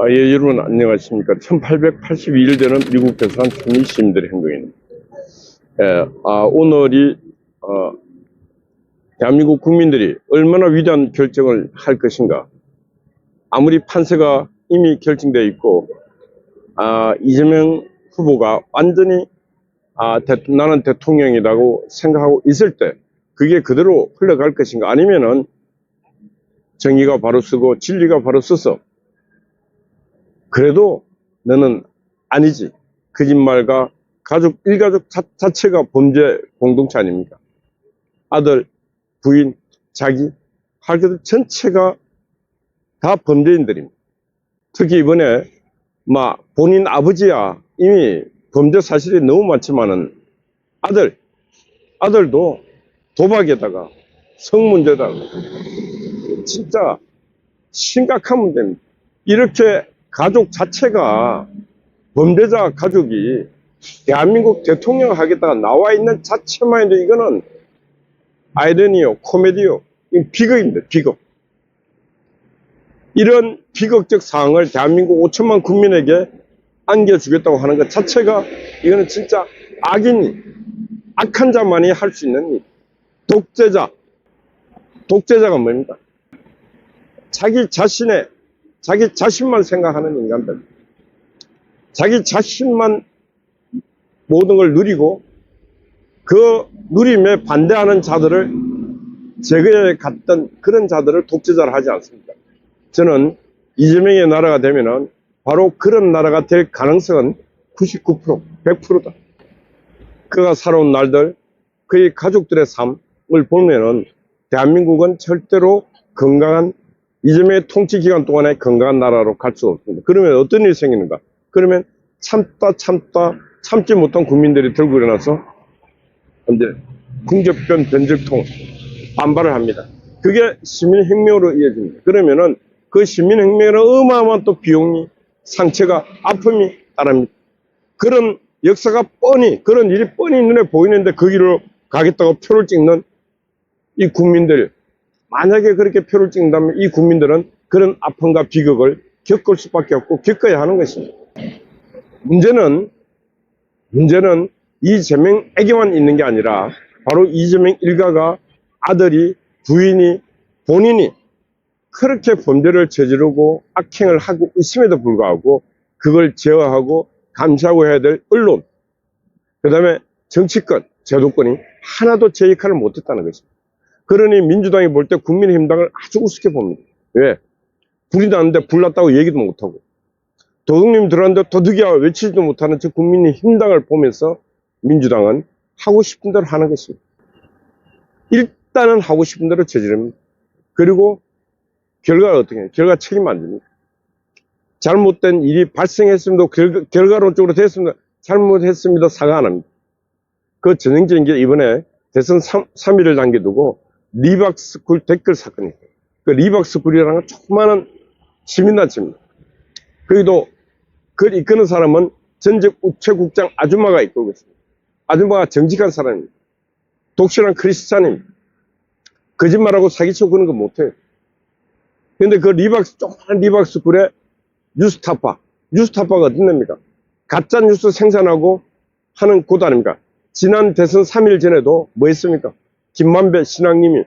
아, 예, 여러분 안녕하십니까. 1882일 되는 미국 대사관 주민 시민들의 행동입니다. 예, 아, 오늘이, 어, 대한민국 국민들이 얼마나 위대한 결정을 할 것인가. 아무리 판세가 이미 결정되어 있고, 아, 이재명 후보가 완전히, 아, 대- 나는 대통령이라고 생각하고 있을 때, 그게 그대로 흘러갈 것인가. 아니면은, 정의가 바로 쓰고 진리가 바로 서서 그래도 너는 아니지. 거짓말과 가족, 일가족 자, 자체가 범죄 공동체 아닙니까? 아들, 부인, 자기, 할것 전체가 다 범죄인들입니다. 특히 이번에, 막, 본인 아버지야 이미 범죄 사실이 너무 많지만은 아들, 아들도 도박에다가 성문제다가 진짜 심각한 문제입니다. 이렇게 가족 자체가 범죄자 가족이 대한민국 대통령 하겠다가 나와 있는 자체만 해도 이거는 아이러니요, 코미디요, 이 비극입니다, 비극. 이런 비극적 상황을 대한민국 5천만 국민에게 안겨주겠다고 하는 것 자체가 이거는 진짜 악인이, 악한 자만이 할 수 있는 일. 독재자. 독재자가 뭡니까? 자기 자신의 자기 자신만 생각하는 인간들. 자기 자신만 모든 걸 누리고 그 누림에 반대하는 자들을 제거해 갔던 그런 자들을 독재자를 하지 않습니다. 저는 이재명의 나라가 되면은 바로 그런 나라가 될 가능성은 99%, 100%다. 그가 살아온 날들, 그의 가족들의 삶을 보면은 대한민국은 절대로 건강한 이재명의 통치 기간 동안에 건강한 나라로 갈 수 없습니다. 그러면 어떤 일이 생기는가? 그러면 참다 참다 참지 못한 국민들이 들고 일어나서 이제 궁접변 변절통 반발을 합니다. 그게 시민혁명으로 이어집니다. 그러면은 그 시민혁명에는 어마어마한 또 비용이 상처가 아픔이 따릅니다. 그런 역사가 뻔히 그런 일이 뻔히 눈에 보이는데 그 길로 가겠다고 표를 찍는 이 국민들 만약에 그렇게 표를 찍는다면 이 국민들은 그런 아픔과 비극을 겪을 수밖에 없고 겪어야 하는 것입니다. 문제는 문제는 이재명에게만 있는 게 아니라 바로 이재명 일가가 아들이 부인이 본인이 그렇게 범죄를 저지르고 악행을 하고 있음에도 불구하고 그걸 제어하고 감시하고 해야 될 언론 그 다음에 정치권 제도권이 하나도 제 역할을 못했다는 것입니다. 그러니 민주당이 볼 때 국민의힘당을 아주 우습게 봅니다. 왜? 불이 났는데 불났다고 얘기도 못하고 도둑님 들어왔는데 도둑이야 외치지도 못하는 저 국민의힘당을 보면서 민주당은 하고 싶은 대로 하는 것입니다. 일단은 하고 싶은 대로 저지릅니다. 그리고 결과가 어떻게 해요? 결과 책임 안 집니다. 잘못된 일이 발생했음에도 결, 결과론적으로 됐습니다. 잘못했습니다. 사과 안 합니다. 그 전형적인 게 이번에 대선 3, 3일을 남겨두고 리박스쿨 댓글 사건이 있어요. 그 리박스쿨이라는 건 조그마한 시민단체입니다. 거기도 그걸 이끄는 사람은 전직 우체국장 아줌마가 이끌고 있습니다. 아줌마가 정직한 사람입니다. 독실한 크리스찬입니다. 거짓말하고 사기치고 그런 거 못해요. 근데 그 리박스, 조그마한 리박스쿨에 뉴스타파, 뉴스타파가 어떤 데입니까? 가짜 뉴스 생산하고 하는 곳 아닙니까? 지난 대선 3일 전에도 뭐 했습니까? 김만배 신앙님이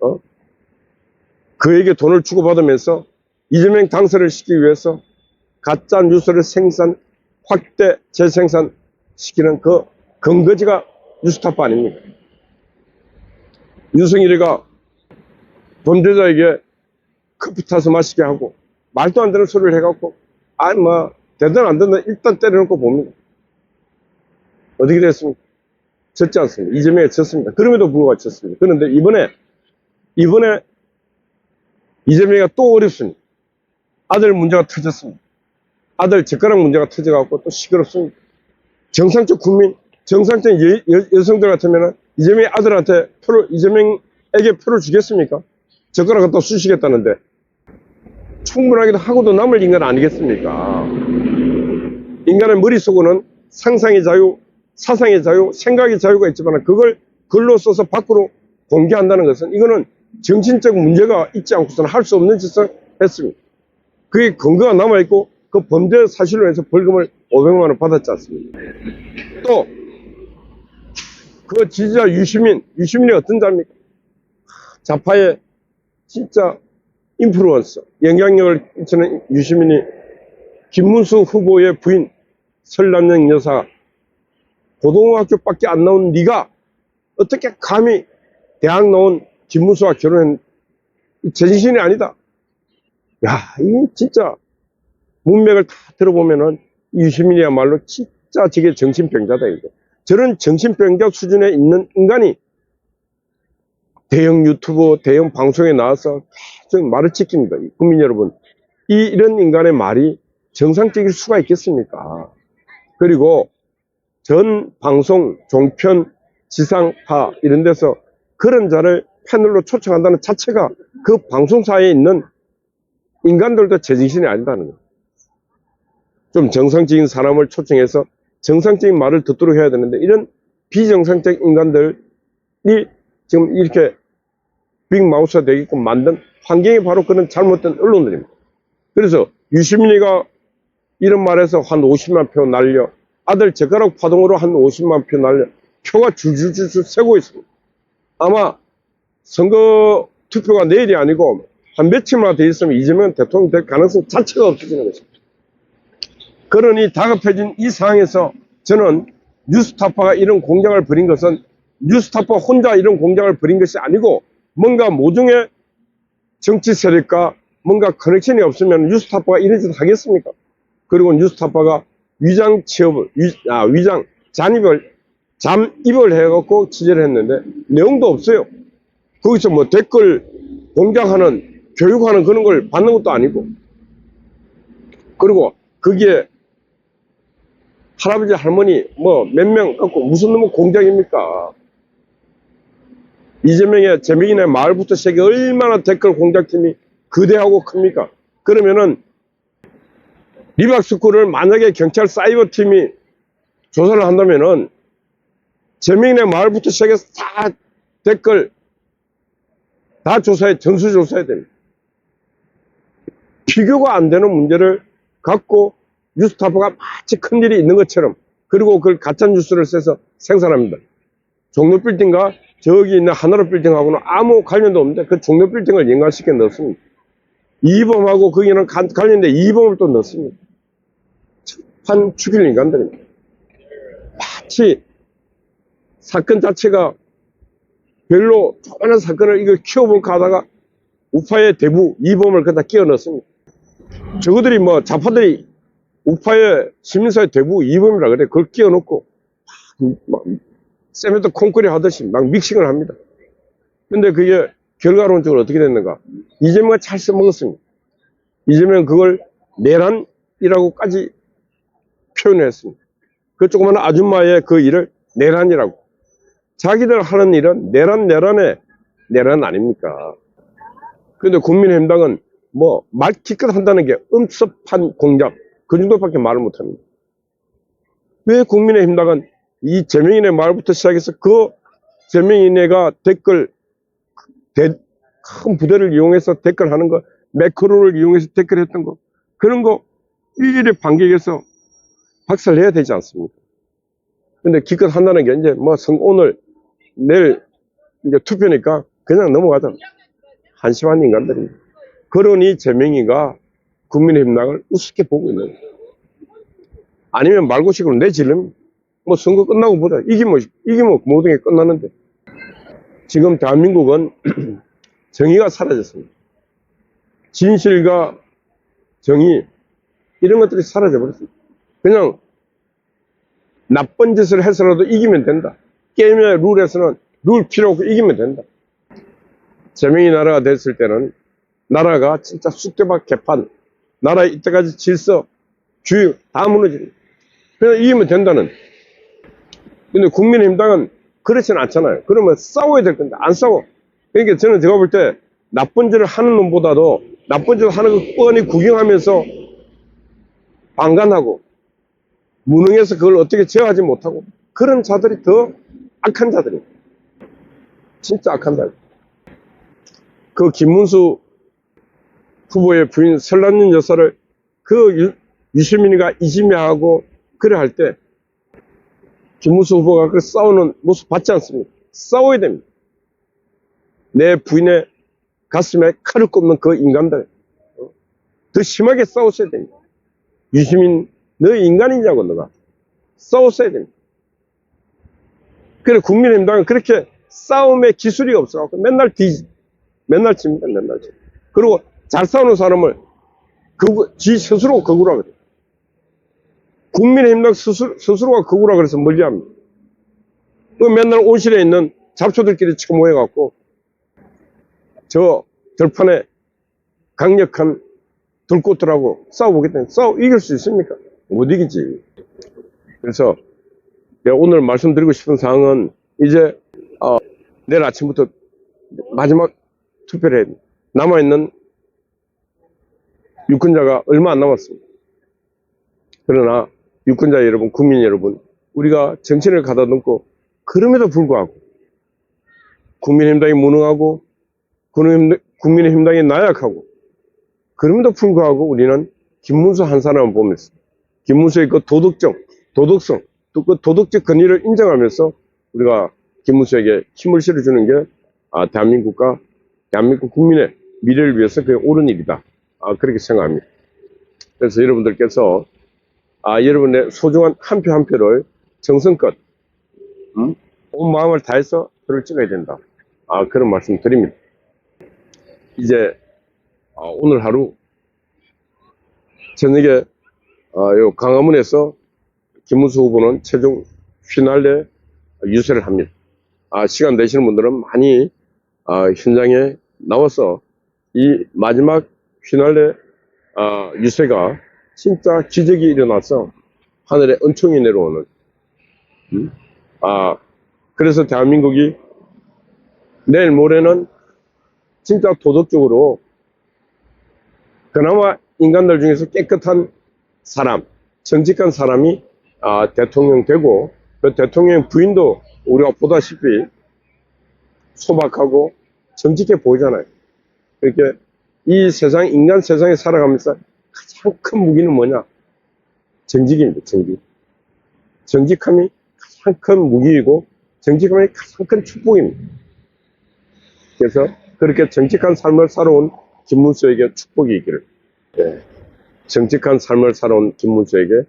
어? 그에게 돈을 주고받으면서 이재명 당선을 시키기 위해서 가짜 뉴스를 생산, 확대, 재생산 시키는 그 근거지가 뉴스타파 아닙니까? 윤석열이가 범죄자에게 커피 타서 마시게 하고 말도 안 되는 소리를 해갖고 아니 뭐 되든 안 되든 일단 때려놓고 봅니다. 어떻게 됐습니까? 졌지 않습니다. 이재명이 졌습니다. 그럼에도 불구하고 졌습니다. 그런데 이번에, 이번에 이재명이가 또 어렵습니다. 아들 문제가 터졌습니다. 아들 젓가락 문제가 터져갖고 또 시끄럽습니다. 정상적 국민, 정상적 여, 여, 성들 같으면 이재명이 아들한테 표를, 이재명에게 표를 주겠습니까? 젓가락을 또 쑤시겠다는데 충분하게도 하고도 남을 인간 아니겠습니까? 인간의 머릿속에는 상상의 자유, 사상의 자유, 생각의 자유가 있지만 그걸 글로 써서 밖으로 공개한다는 것은 이거는 정신적 문제가 있지 않고서는 할 수 없는 짓을 했습니다. 그게 근거가 남아있고 그 범죄 사실로 해서 벌금을 500만 원 받았지 않습니까? 또 그 지지자 유시민, 유시민이 어떤 자입니까? 좌파의 진짜 인플루언서, 영향력을 끼치는 유시민이 김문수 후보의 부인 설남영 여사 고등학교밖에 안 나온 네가 어떻게 감히 대학 나온 김문수와 결혼한 제정신이 아니다. 야, 이 진짜 문맥을 다 들어보면은 유시민이야말로 진짜 저게 정신병자다 이거. 저런 정신병자 수준에 있는 인간이 대형 유튜브, 대형 방송에 나와서 계속 말을 지킵니다. 국민 여러분, 이 이런 인간의 말이 정상적일 수가 있겠습니까? 그리고 전 방송, 종편, 지상파 이런 데서 그런 자를 패널로 초청한다는 자체가 그 방송사에 있는 인간들도 제정신이 아니다는 거예요. 좀 정상적인 사람을 초청해서 정상적인 말을 듣도록 해야 되는데 이런 비정상적 인간들이 지금 이렇게 빅마우스가 되게끔 만든 환경이 바로 그런 잘못된 언론들입니다. 그래서 유시민이가 이런 말에서 한 50만 표 날려 아들 젓가락 파동으로 한 50만 표 날려 표가 줄줄줄줄 새고 있습니다. 아마 선거 투표가 내일이 아니고 한 며칠만 더 있으면 이재명 대통령 될 가능성 자체가 없어지는 것입니다. 그러니 다급해진 이 상황에서 저는 뉴스타파가 이런 공작을 벌인 것은 뉴스타파 혼자 이런 공작을 벌인 것이 아니고 뭔가 모종의 정치 세력과 뭔가 커넥션이 없으면 뉴스타파가 이런 짓 하겠습니까? 그리고 뉴스타파가 위장 취업을, 위, 아, 위장 잔입을, 잠입을 해갖고 취재를 했는데 내용도 없어요. 거기서 뭐 댓글 공작하는, 교육하는 그런 걸 받는 것도 아니고. 그리고 거기에 할아버지, 할머니, 뭐, 몇 명 갖고 무슨 놈의 공작입니까? 이재명의 재명인의 마을부터 시작해 얼마나 댓글 공작팀이 거대하고 큽니까? 그러면은, 리박스쿨을 만약에 경찰 사이버 팀이 조사를 한다면은, 재명인의 마을부터 시작해서 다 댓글, 다 조사해, 전수 조사해야 됩니다. 비교가 안 되는 문제를 갖고 뉴스타파가 마치 큰일이 있는 것처럼 그리고 그걸 가짜 뉴스를 써서 생산합니다. 종로 빌딩과 저기 있는 하나로 빌딩하고는 아무 관련도 없는데 그 종로 빌딩을 연관시켜 넣습니다. 이범하고 거기는 간- 관련돼 이범을 또 넣습니다. 한 죽일 인간들입니다. 마치 사건 자체가 별로 조그마한 사건을 이걸 키워볼까 하다가 우파의 대부 이범을 거기다 끼워 넣습니다. 저거들이 뭐 좌파들이 우파의 시민사회 대부 이범이라 그래. 그걸 끼워 넣고 막 세면도 콩쿠리 하듯이 막 믹싱을 합니다. 근데 그게 결과론적으로 어떻게 됐는가? 이재명가 잘 써먹었습니다. 이재명 그걸 내란이라고까지 표현했습니다. 그 조그마한 아줌마의 그 일을 내란이라고. 자기들 하는 일은 내란, 내란의 내란 아닙니까? 근데 국민의힘당은 뭐, 말 기껏 한다는 게 음습한 공작, 그 정도밖에 말을 못 합니다. 왜 국민의힘당은 이 재명인의 말부터 시작해서 그 재명인애가 댓글, 대- 큰 부대를 이용해서 댓글 하는 거, 매크로를 이용해서 댓글 했던 거, 그런 거 일일이 반격해서 박살 내야 되지 않습니까? 근데 기껏 한다는 게 이제 뭐 성, 오늘, 내일 이제 투표니까 그냥 넘어가자. 한심한 인간들입니다. 그러니 재명이가 국민의힘당을 우습게 보고 있는. 아니면 말고식으로 내지름 뭐 선거 끝나고 보자. 이기면, 이기면 모든 게 끝나는데. 지금 대한민국은 정의가 사라졌습니다. 진실과 정의, 이런 것들이 사라져버렸습니다. 그냥 나쁜 짓을 해서라도 이기면 된다. 게임의 룰에서는 룰 필요 없고 이기면 된다. 재명이 나라가 됐을 때는 나라가 진짜 쑥대밭 개판, 나라의 이때까지 질서, 주의 다 무너집니다. 그냥 이기면 된다는. 근데 국민의힘당은 그렇진 않잖아요. 그러면 싸워야 될 건데 안 싸워. 그러니까 저는 제가 볼 때 나쁜 짓을 하는 놈보다도 나쁜 짓을 하는 거 뻔히 구경하면서 방관하고 무능해서 그걸 어떻게 제어하지 못하고 그런 자들이 더 악한 자들입니다. 진짜 악한 자들. 그 김문수 후보의 부인 설란윤 여사를 그 유, 유시민이가 이지매하고 그래 할 때 김무수 후보가 그 싸우는 모습 봤지 않습니까? 싸워야 됩니다. 내 부인의 가슴에 칼을 꼽는 그 인간들 어? 더 심하게 싸웠어야 됩니다. 유시민 너 인간이냐고 너가 싸웠어야 됩니다. 그래 국민의힘당은 그렇게 싸움의 기술이 없어갖고 맨날 뒤 맨날 칩니다 맨날 치. 그리고 잘 싸우는 사람을 그, 지 스스로 거구라 그래. 국민의힘당 스스로, 스스로가 거구라 그래서 멀리합니다. 그 맨날 온실에 있는 잡초들끼리 치고 모여갖고 저 들판에 강력한 들꽃들하고 싸워보겠다니 싸워 이길 수 있습니까? 못 이기지. 그래서 내가 오늘 말씀드리고 싶은 사항은 이제 어, 내일 아침부터 마지막 투표를 됩니다. 남아있는 유권자가 얼마 안 남았습니다. 그러나 유권자 여러분, 국민 여러분, 우리가 정치를 가다듬고 그럼에도 불구하고 국민의힘당이 무능하고 국민의힘- 국민의힘당이 나약하고 그럼에도 불구하고 우리는 김문수 한 사람을 보면서 김문수의 그 도덕적, 도덕성, 또 그 도덕적 권위를 인정하면서 우리가 김문수에게 힘을 실어주는 게 아, 대한민국과 대한민국 국민의 미래를 위해서 그게 옳은 일이다. 아, 그렇게 생각합니다. 그래서 여러분들께서 아, 여러분의 소중한 한 표한 표를 정성껏 음? 온 마음을 다해서 표를 찍어야 된다. 아, 그런 말씀 드립니다. 이제 아, 오늘 하루 저녁에 아, 요 강화문에서 김문수 후보는 최종 피날레 유세를 합니다. 아, 시간 되시는 분들은 많이 아, 현장에 나와서 이 마지막 피날레 아, 유세가 진짜 기적이 일어나서 하늘에 은총이 내려오는 음? 아 그래서 대한민국이 내일 모레는 진짜 도덕적으로 그나마 인간들 중에서 깨끗한 사람, 정직한 사람이 아, 대통령 되고 그 대통령 부인도 우리가 보다시피 소박하고 정직해 보이잖아요. 그렇게 이 세상, 인간 세상에 살아가면서 가장 큰 무기는 뭐냐? 정직입니다, 정직. 정직함이 가장 큰 무기이고, 정직함이 가장 큰 축복입니다. 그래서 그렇게 정직한 삶을 살아온 김문수에게 축복이 있기를, 예, 정직한 삶을 살아온 김문수에게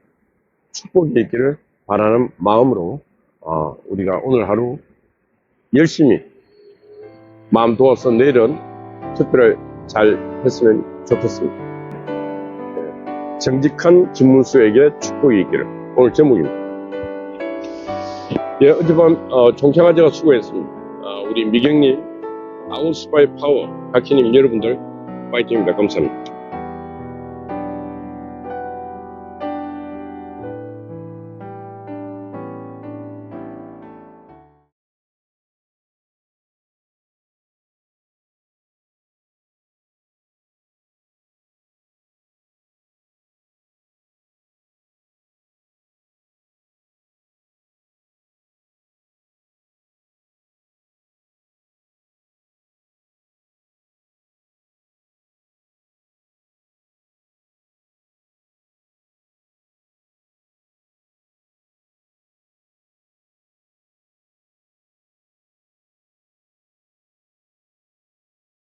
축복이 있기를 바라는 마음으로, 어, 우리가 오늘 하루 열심히 마음 도와서 내일은 투표를 잘 했으면 좋겠습니다. 예, 정직한 김문수에게 축복이 있기를 오늘 제목입니다. 예, 어젯밤 어, 종ಖ್양아제가 수고했습니다. 어, 우리 미경님, 아웃스파이 파워, 각희님 여러분들 파이팅입니다. 감사합니다.